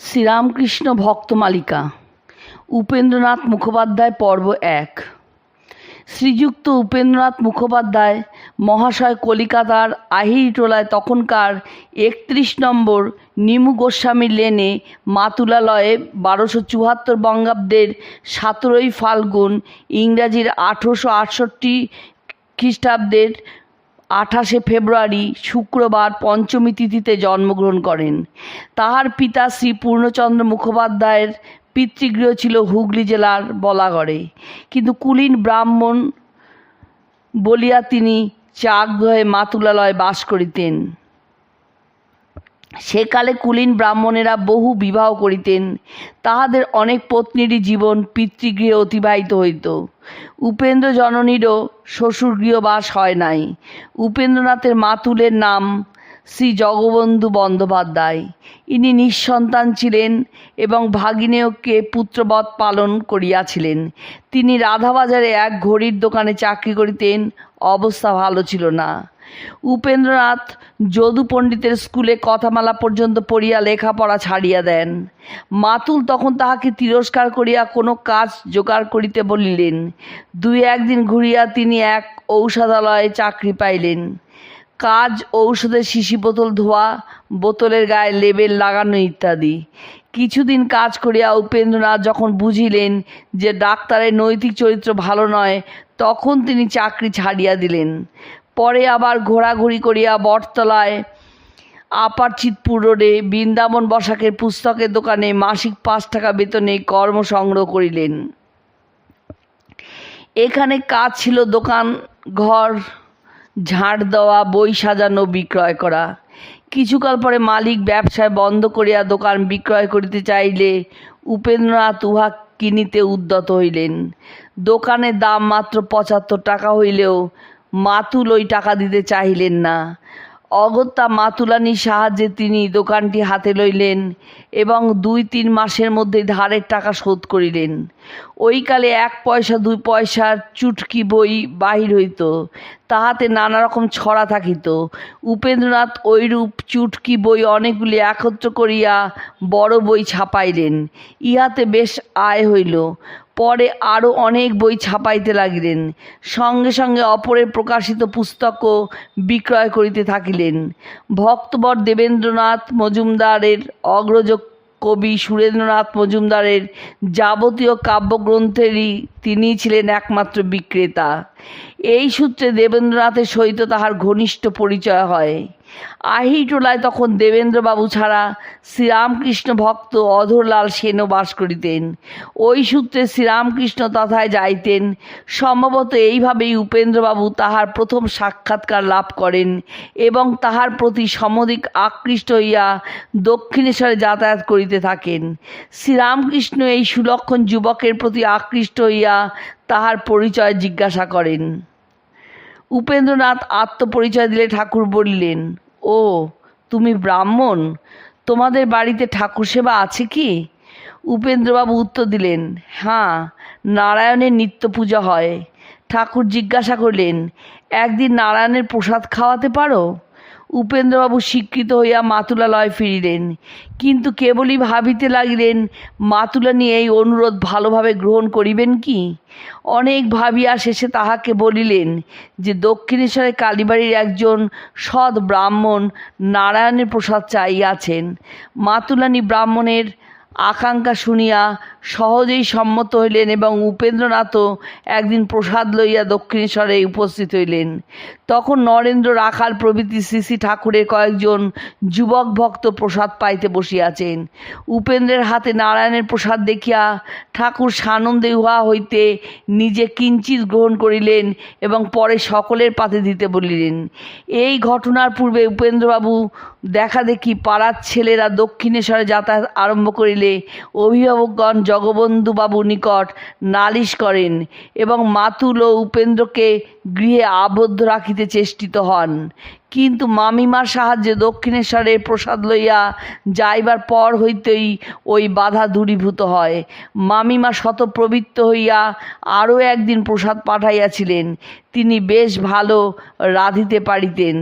শ্রীরামকৃষ্ণ ভক্তমালিকা উপেন্দ্রনাথ মুখোপাধ্যায়, পর্ব এক। শ্রীযুক্ত উপেন্দ্রনাথ মুখোপাধ্যায়, মহাশয় কলিকাতার আহিরিটোলায় তখনকার একত্রিশ নম্বর নিমু গোস্বামী লেনে মাতুলালয়ে বারোশো চুয়াত্তর বঙ্গাব্দের সতেরোই ফাল্গুন ইংরাজির আঠেরোশো আটষট্টি খ্রিস্টাব্দের আঠাশে ফেব্রুয়ারি শুক্রবার পঞ্চমী তিথিতে জন্মগ্রহণ করেন। তাহার পিতা শ্রী পূর্ণচন্দ্র মুখোপাধ্যায়ের পিতৃগৃহ ছিল হুগলি জেলার বলাগড়ে। কিন্তু কুলীন ব্রাহ্মণ বলিয়া তিনি চাকদহে মাতুলালয়ে বাস করিতেন। সেকালে কুলীন ব্রাহ্মণেরা বহু বিবাহ করিতেন। তাহাদের অনেক পত্নীরই জীবন পিতৃগৃহে অতিবাহিত হইত। উপেন্দ্র জননীরও শ্বশুরগৃহ বাস হয় নাই। উপেন্দ্রনাথের মাতুলের নাম শ্রী জগবন্ধু বন্দ্যোপাধ্যায়। ইনি নিঃসন্তান ছিলেন এবং ভাগিনেয়কে পুত্রবৎ পালন করিয়াছিলেন। তিনি রাধাবাজারে এক ঘড়ির দোকানে চাকরি করিতেন, অবস্থা ভালো ছিল না। উপেন্দ্রনাথ যদু পণ্ডিতের স্কুলে কথামালা পর্যন্ত পড়িয়া লেখাপড়া ছাড়িয়া দেন। মাতুল তখন তাহাকে তিরস্কার করিয়া কোনো কাজ জোগাড় করিতে বলিলেন। দুই একদিন ঘুরিয়া তিনি এক ঔষধালয়ে চাকরি পাইলেন। কাজ ঔষধের শিশি বোতল ধোয়া, বোতলের গায়ে লেবেল লাগানো ইত্যাদি। কিছুদিন কাজ করিয়া উপেন্দ্রনাথ যখন বুঝিলেন যে ডাক্তারের নৈতিক চরিত্র ভালো নয়, তখন তিনি চাকরি ছাড়িয়া দিলেন। পরে আবার ঘোরাঘুরি করিয়া বটতলায় আপার চিতপুর রোডে বৃন্দাবন বসাকের পুস্তকের দোকানে মাসিক পাঁচ টাকা বেতনে কর্ম সংগ্রহ করিলেন। এখানে কাজ ছিল দোকান, ঘর, ঝাড় দেওয়া, বই সাজানো, বিক্রয় করা। কিছুকাল পরে মালিক ব্যবসায় বন্ধ করিয়া দোকান বিক্রয় করিতে চাইলে উপেন্দ্রনাথ উহা কিনিতে উদ্যত হইলেন। দোকানের দাম মাত্র পঁচাত্তর টাকা হইলেও মাতুল ওই টাকা দিতে চাহিলেন না। অগত্যা মাতুলানির সাহায্যে তিনি দোকানটি হাতে লইলেন এবং দুই তিন মাসের মধ্যে ধারের টাকা শোধ করিলেন। ওইকালে এক পয়সা, দুই পয়সার চুটকি বই বাহির হইত, তাহাতে নানা রকম ছড়া থাকিত। উপেন্দ্রনাথ ওইরূপ চুটকি বই অনেকগুলি একত্র করিয়া বড় বই ছাপাইলেন। ইহাতে বেশ আয় হইল। পরে আরও অনেক বই ছাপাইতে লাগিলেন। সঙ্গে সঙ্গে অপরের প্রকাশিত পুস্তকও বিক্রয় করিতে থাকিলেন। ভক্তবর দেবেন্দ্রনাথ মজুমদারের অগ্রজ কবি সুরেন্দ্রনাথ মজুমদারের যাবতীয় কাব্যগ্রন্থেরই তিনি ছিলেন একমাত্র বিক্রেতা। এই সূত্রে দেবেন্দ্রনাথের সহিত তাহার ঘনিষ্ঠ পরিচয় হয়। আহিটোলায় তখন দেবেন্দ্রবাবু ছাড়া শ্রীরামকৃষ্ণ ভক্ত অধরলাল সেনও বাস করিতেন। ওই সূত্রে শ্রীরামকৃষ্ণ তথায় যাইতেন। সম্ভবত এইভাবেই উপেন্দ্রবাবু তাহার প্রথম সাক্ষাৎকার লাভ করেন এবং তাহার প্রতি সমধিক আকৃষ্ট হইয়া দক্ষিণেশ্বরে যাতায়াত করিতে থাকেন। শ্রীরামকৃষ্ণ এই সুলক্ষণ যুবকের প্রতি আকৃষ্ট হইয়া তাহার পরিচয় জিজ্ঞাসা করেন। উপেন্দ্রনাথ আত্মপরিচয় দিলে ঠাকুর বললেন, ও, তুমি ব্রাহ্মণ, তোমাদের বাড়িতে ঠাকুর সেবা আছে কি? উপেন্দ্রবাবু উত্তর দিলেন হ্যাঁ নারায়ণের নিত্য পূজা হয়। ঠাকুর জিজ্ঞাসা করলেন, একদিন নারায়ণের প্রসাদ খাওয়াতে পারো? উপেন্দ্রবাবু স্বীকৃত হইয়া মাতুলালয় ফিরিলেন। কিন্তু কেবলই ভাবিতে লাগিলেন মাতুলানি এই অনুরোধ ভালোভাবে গ্রহণ করিবেন কি? অনেক ভাবিয়া শেষে তাহাকে বলিলেন যে, দক্ষিণেশ্বরে কালীবাড়ির একজন সৎ ব্রাহ্মণ নারায়ণের প্রসাদ চাইয়াছেন মাতুলানি ব্রাহ্মণের আকাঙ্ক্ষা শুনিয়া সহজেই সম্মত হইলেন এবং উপেন্দ্রনাথও একদিন প্রসাদ লইয়া দক্ষিণেশ্বরে উপস্থিত হইলেন। তখন নরেন্দ্র রাখাল প্রভৃতি শ্রী শ্রী ঠাকুরের কয়েকজন যুবক ভক্ত প্রসাদ পাইতে বসিয়াছেন। উপেন্দ্রের হাতে নারায়ণের প্রসাদ দেখিয়া ঠাকুর সানন্দে উহা হইতে নিজে কিঞ্চিত গ্রহণ করিলেন এবং পরে সকলের পাতে দিতে বলিলেন। এই ঘটনার পূর্বে উপেন্দ্রবাবু দেখা দেখি পাড়ার ছেলেরা দক্ষিণেশ্বরে যাতায়াত আরম্ভ করিলে অভিভাবকগণ জগবন্ধুবাবু নিকট নালিশ করেন এবং মাতুল ও উপেন্দ্রকে গৃহে আবদ্ধ রাখিতে চেষ্টিত হন। কিন্তু মামিমার সাহায্যে দক্ষিণেশ্বরে প্রসাদ লইয়া যাইবার পর হইতেই ওই বাধা দূরীভূত হয়। মামিমা শতপ্রবৃত্ত হইয়া আরও একদিন প্রসাদ পাঠাইয়াছিলেন। তিনি বেশ ভালো রাঁধিতে পারিতেন।